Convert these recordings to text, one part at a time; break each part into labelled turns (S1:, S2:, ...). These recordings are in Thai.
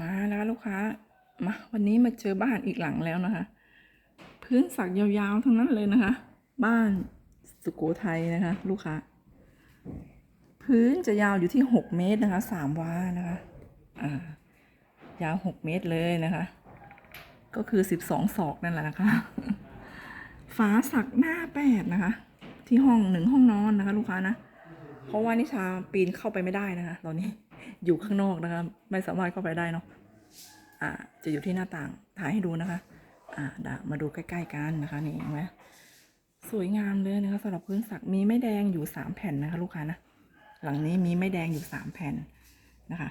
S1: มาแล้วลูกค้า มาวันนี้มาเจอบ้านอีกหลังแล้วนะคะ พื้นสักยาวๆทั้งนั้นเลยนะคะ บ้านสุโขทัยนะคะ ลูกค้า พื้นจะยาวอยู่ที่หกเมตรนะคะสามวานะคะอ่ายาวหกเมตรเลยนะคะ ก็คือสิบสองศอกนั่นแหละนะคะฝาสักหน้าแปดนะคะ ที่ห้องหนึ่งห้องนอนนะคะ ลูกค้านะ เพราะว่านิชาปีนเข้าไปไม่ได้นะคะตอนนี้อยู่ข้างนอกนะคะ ไม่สามารถเข้าไปได้เนาะอ่า จะอยู่ที่หน้าต่างถ่ายให้ดูนะคะ อ่าดมาดูใกล้ๆกันนะคะนี่เห็นไหมสวยงามเลยนะคะสำหรับพื้นสักมีไม้แดงอยู่สามแผ่นนะคะ ลูกค้านะหลังนี้มีไม้แดงอยู่สามแผ่นนะคะ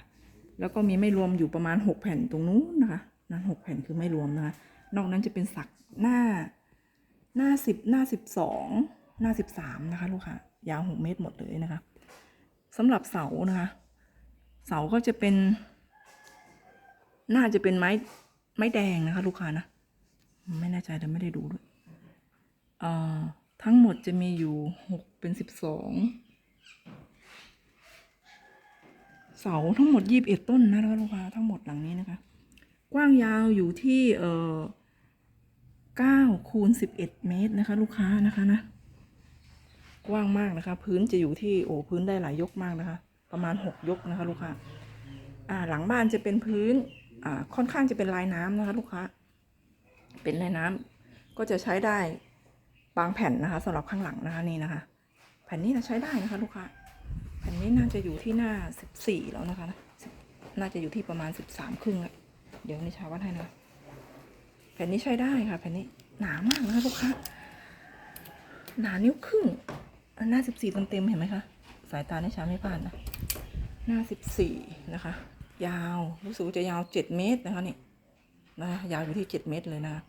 S1: แล้วก็มีไม่รวมอยู่ประมาณหกแผ่นตรงนู้นนะคะนั้นหกแผ่นคือไม่รวมนะคะ นอกนั้นจะเป็นสักหน้าหน้าสิบหน้าสิบสองหน้าสิบสามนะคะ ลูกค้า ยาวหกเมตรหมดเลยนะคะสำหรับเสานะคะ เสาก็จะเป็น น่าจะเป็นไม้ไม้แดงนะคะ ลูกค้านะไม่แน่ใจแต่ไม่ได้ดูด้วยเอ่อทั้งหมดจะมีอยู่หกเป็นสิบสองเสาทั้งหมดยีบเอ็ดต้นนะคะลูกค้าทั้งหมดหลังนี้นะคะ กว้างยาวอยู่ที่เอ่อเก้าคูณสิบเอ็ดเมตรนะคะ ลูกค้านะคะนะ กว้างมากนะคะ พื้นจะอยู่ที่โอ้พื้นได้หลายยกมากนะคะ ประมาณหกยกนะคะ ลูกค้าอ่าหลังบ้านจะเป็นพื้นอ่าค่อนข้างจะเป็นลายน้ำนะคะ ลูกค้าเป็นลายน้ำก็จะใช้ได้บางแผ่นนะคะสำหรับข้างหลังนะคะนี่นะคะ แผ่นนี้นะใช้ได้นะคะ ลูกค้าแผ่นนี้น่าจะอยู่ที่หน้าสิบสี่แล้วนะคะ น่าจะอยู่ที่ประมาณสิบสามครึ่งแล้วเดี๋ยวนิชาวัดให้นะแผ่นนี้ใช้ได้ค่ะ แผ่นนี้หนามากนะคะลูกค้าหนานิ้วครึ่ง หน้าสิบสี่เต็มๆเห็นไหมคะ สายตานิชาไม่พลาดนะหน้าสิบสี่นะคะ ยาวรู้สึกจะยาวเจ็ดเมตรนะคะนี่นะะยาวอยู่ที่เจ็ดเมตรเลยนะะ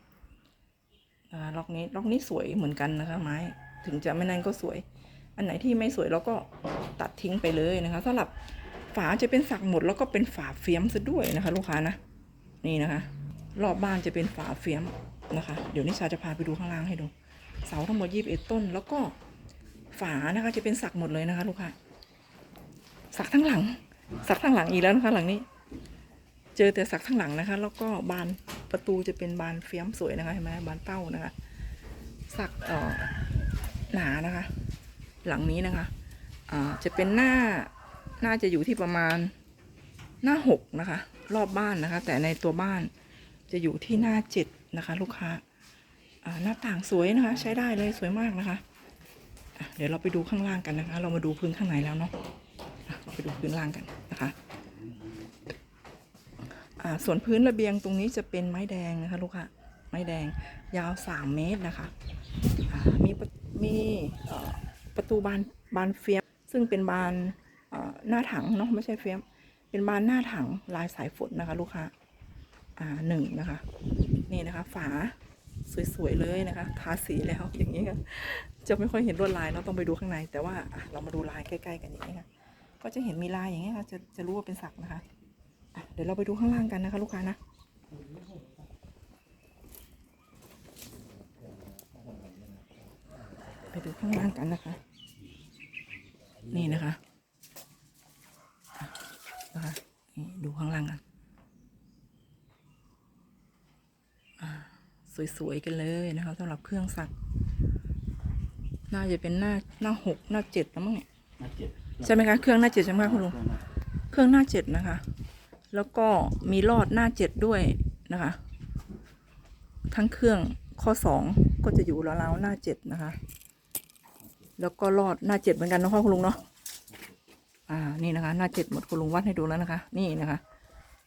S1: นะคะล็อกนี้ล็อกนี้สวยเหมือนกันนะคะ ไม้ถึงจะไม่นั่นก็สวย อันไหนที่ไม่สวยเราก็ตัดทิ้งไปเลยนะคะสำหรับฝาจะเป็นสักหมดแล้วก็เป็นฝาเฟียมซะด้วยนะคะ ลูกค้านะนี่นะคะ รอบบ้านจะเป็นฝาเฟียมนะคะ เดี๋ยวนิชาจะพาไปดูข้างล่างให้ดู เสาทั้งหมดยี่สิบเอ็ดต้น แล้วก็ ฝานะคะ จะเป็นสักหมดเลยนะคะ ลูกค้าสักทั้งหลัง สักทั้งหลังอีกแล้วนะคะ หลังนี้ เจอแต่สักทั้งหลังนะคะ แล้วก็บานประตูจะเป็นบานเฟี้ยมสวยนะคะเห็นไหมบานเป้านะคะ สักเอ่อหนานะคะ หลังนี้นะคะอ่าจะเป็นหน้าน่าจะอยู่ที่ประมาณหน้าหกนะคะ รอบบ้านนะคะ แต่ในตัวบ้านจะอยู่ที่หน้าเจ็ดนะคะ ลูกค้าหน้าต่างสวยนะคะ ใช้ได้เลยสวยมากนะคะ เดี๋ยวเราไปดูข้างล่างกันนะคะ เรามาดูพื้นข้างในแล้วเนาะเราไปดูพื้นล่างกันนะคะส่วนพื้นระเบียงตรงนี้จะเป็นไม้แดงนะคะลูกค้าไม้แดงยาวสามเมตรนะคะมีประมีประตูบานบานเฟียมซึ่งเป็นบานหน้าถังเนาะไม่ใช่เฟียม เป็นบานหน้าถังลายสายฝนนะคะ ลูกค้าอ่าหนึ่งนะคะ นี่นะคะ ฝา สวยๆเลยนะคะ ทาสีแล้วอย่างนี้ค่ะจะไม่ค่อยเห็นลวดลายเนาะต้องไปดูข้างใน แต่ว่าเรามาดูลายใกล้ๆกันอย่างนี้ค่ะก็จะเห็นมีลายอย่างนี้ค่ะจะจะรู้ว่าเป็นสักนะคะะเดี๋ยวเราไปดูข้างล่างกันนะคะ ลูกค้านะไปดูข้างล่างกันนะคะ นี่นะคะนะคะดูข้างล่างกันอ่า สวยๆกันเลยนะคะสำหรับเครื่องสัก น่าจะเป็นหน้าหน้าหกหน้าเจ็ดแล้วมั้งเนี่ย
S2: น่าเจ็บ
S1: ใช่ไหมคะเครื่องหน้าเจ็ดใช่ไหมคะคุณลุงเครื่องหน้าเจ็ดนะคะ แล้วก็มีลอดหน้าเจ็ดด้วยนะคะ ทั้งเครื่องข้อสองก็จะอยู่ราวๆหน้าเจ็ดนะคะ แล้วก็ลอดหน้าเจ็ดเหมือนกันเนาะพ่อคุณลุงเนาะอ่านี่นะคะ หน้าเจ็ดหมดคุณลุงวัดให้ดูแล้วนะคะ นี่นะคะ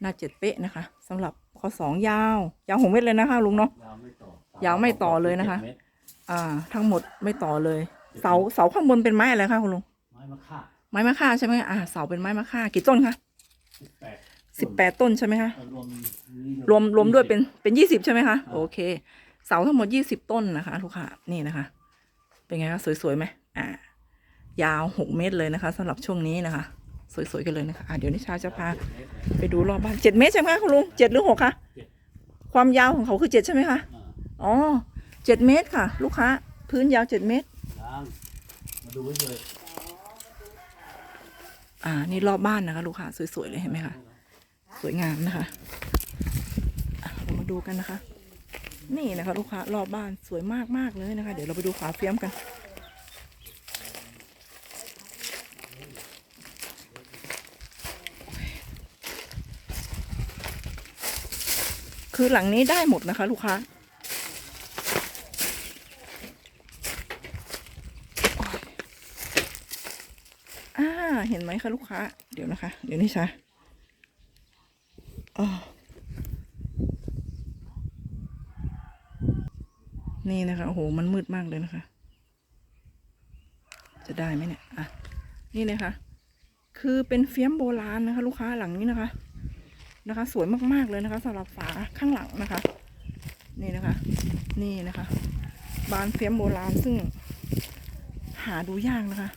S1: หน้าเจ็ดเป๊ะนะคะสำหรับ ข้อสองยาว ยาวหกเมตรเลยนะคะลุงเนาะ
S2: ยาวไม่ต่อยา
S1: วไม่ต่อเลยนะคะ
S2: จ็ดมตร
S1: อ่า ทั้งหมดไม่ต่อเลย เสาเสาข้างบนเป็นไม้อะไรคะคุณลุง
S2: ไม้มะค่า
S1: ไม้มะค่าใช่ไหมอ่า เสาเป็นไม้มะค่ากี่ต้นคะ
S2: สิบแปด
S1: สิบแปดต้นใช่ไหมคะ
S2: รวม
S1: รวมรวมด้วยเป็นเป็นยี่สิบใช่ไหมคะ โอเค เสาทั้งหมดยี่สิบต้นนะคะลูกค้านี่นะคะ เป็นไงคะสวยๆไหมอ่า ยาวหกเมตรเลยนะคะสำหรับช่วงนี้นะคะ สวยๆกันเลยนะคะอะเดี๋ยวนิชาจะพาไปดูรอบบ้านเจ็ดเมตรใช่ไหมคะคุณลุงเจ็ดหรือหกคะความยาวของเขาคือเจ็ดใช่ไหมคะ
S2: อ่า
S1: อ๋อเจ็ดเมตรค่ะ ลูกค้า พื้นยาวเจ็ดเมตร
S2: ยังมาดูไว้เลย
S1: อ่านี่รอบบ้านนะคะ ลูกค้าสวยๆเลยเห็นไหมคะสวยงามนะคะอะเรามาดูกันนะคะ นี่นะคะ ลูกค้ารอบบ้านสวยมากมากๆเลยนะคะ เดี๋ยวเราไปดูฝาเฟียมกัน คือหลังนี้ได้หมดนะคะ ลูกค้าอ่าเห็นไหมคะลูกค้า เดี๋ยวนะคะ เดี๋ยวนี่ช้าอ๋อนี่นะคะโอ้โหมันมืดมากเลยนะคะ จะได้ไหมเนี่ยอะนี่นะคะ คือเป็นเฟี้ยมโบราณนะคะ ลูกค้าหลังนี้นะคะ นะคะ สวยมากๆเลยนะคะสำหรับฝาข้างหลังนะคะ นี่นะคะ นี่นะคะ บานเฟียมโบราณซึ่งหาดูยากนะคะ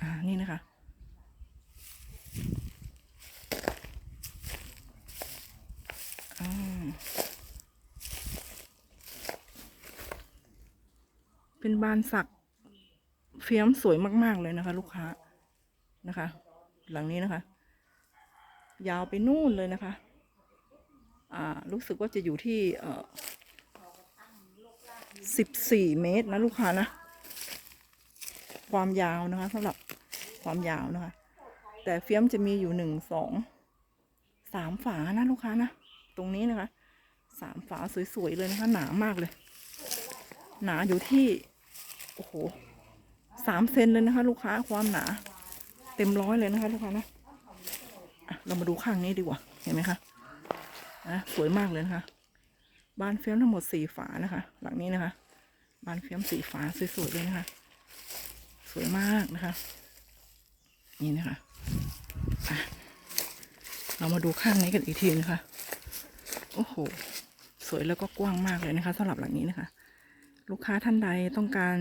S1: อ่านี่นะคะอ่าเป็นบานสัก เฟียมสวยมากๆเลยนะคะ ลูกค้านะคะ หลังนี้นะคะ ยาวไปนู่นเลยนะคะ อ่า รู้สึกว่าจะอยู่ที่เอ่อสิบสี่เมตรนะลูกค้านะ ความยาวนะคะสำหรับความยาวนะคะ แต่เฟียมจะมีอยู่หนึ่งสองสามฝานะลูกค้านะ ตรงนี้นะคะสามฝาสวยๆเลยนะคะ หนามากเลย หนาอยู่ที่ โอ้โห สามเซนเลยนะคะ ลูกค้าความหนา เต็มร้อยเลยนะคะลูกค้านะเรามาดูข้างนี้ดีกว่า เห็นไหมคะนะสวยมากเลยนะคะบานเฟี้ยมทั้งหมดสี่ฝานะคะ หลังนี้นะคะ บานเฟี้ยมสี่ฝาสวยๆเลยนะคะ สวยมากนะคะ นี่นะคะอะเรามาดูข้างนี้กันอีกทีนะคะ โอ้โห สวยแล้วก็กว้างมากเลยนะคะสำหรับหลังนี้นะคะ ลูกค้าท่านใดต้องการ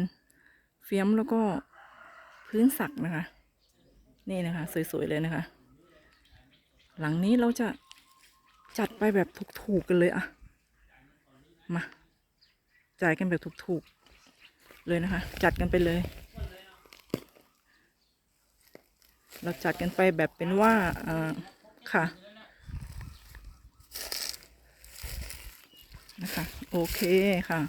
S1: เฟียมแล้วก็พื้นสักนะคะ นี่นะคะ สวยๆเลยนะคะ หลังนี้เราจะจัดไปแบบถูกๆกันเลยอะมาจ่ายกันแบบถูกๆเลยนะคะ จัดกันไปเลย เราจัดกันไปแบบเป็นว่าอ่อค่ะ นะคะ โอเคค่ะ